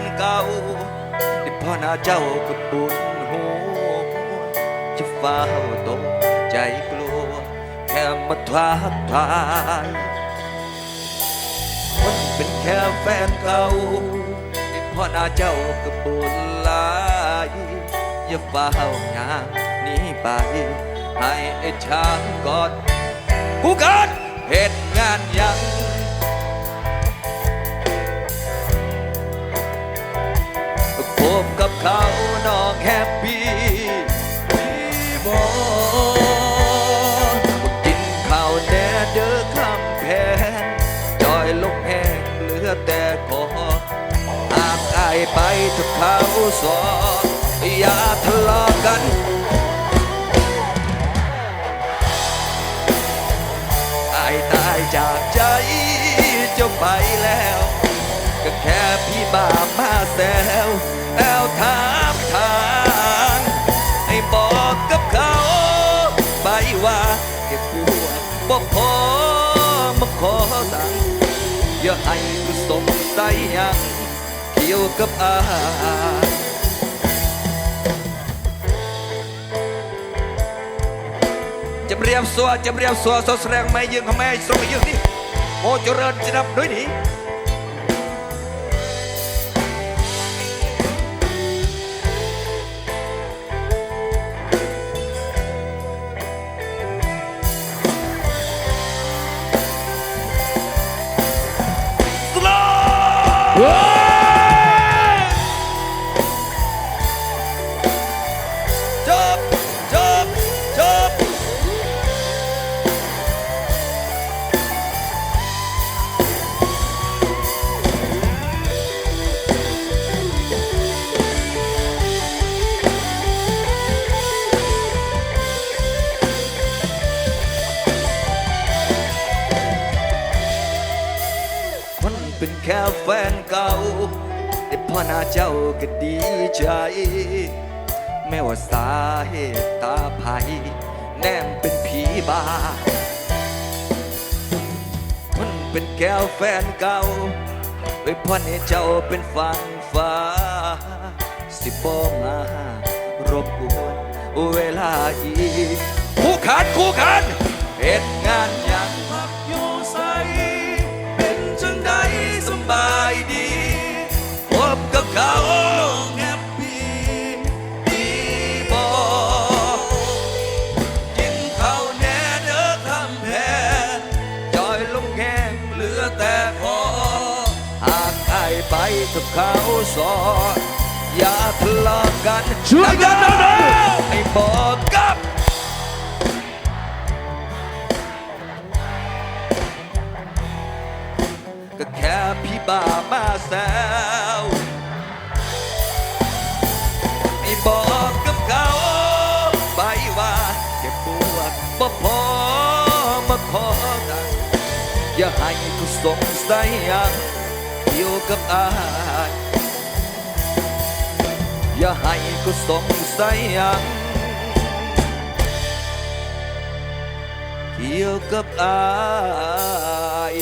นเก่าที่พ่อหน้าเจ้ากับบุญหูจะเฝ้าตกใจกลัว แค่มาทักทายมันเป็นแค่แฟนเก่าที่พ่อหน้าเจ้ากับบุญหลายอย่าเฝ้ายางหนี้ไป ให้ไอ้ช้างกอดกูเกิดเหตุงานยัง ไปทุกเขาสออย่าทะเลาะกันอายตายจากใจเจ้าไปแล้ว ก็แค่พี่บ้ามาแซวแอวถามทางให้บอกกับเขา ไปว่าเก็บปวบอกพอมาขอตังอย่าให้กูสงสัยยัง ยวกับอายจำเรียบสัวจำเรียบสัวสดแสดงไม่ยืงของแม่สรงยืงนี่โมเจริญจะนับด้วยนี่ส เป็นแค่แฟนเก่าแต่พ่อหน้าเจ้าก็ดีใจ แม้ว่าสาเหตุตาภัยแนมเป็นผีบามันเป็นแก้วแฟนเก่าไว้พ่อให้เจ้าเป็นฟังฟ้า สิบอมารบกวนเวลาอีกคู่ขันคู่ขันเหตุงาน ลือแต่คอหากอายไปกับเขาสอ อย่าทะเลาะกันช่วยกันหน่อยนะให้บอกกับก็แค่พี่บ้ามาแซว สงสัยหยังเกี่ยวกับอายอย่าให้กูสงสัยหยังเกี่ยวกับอาย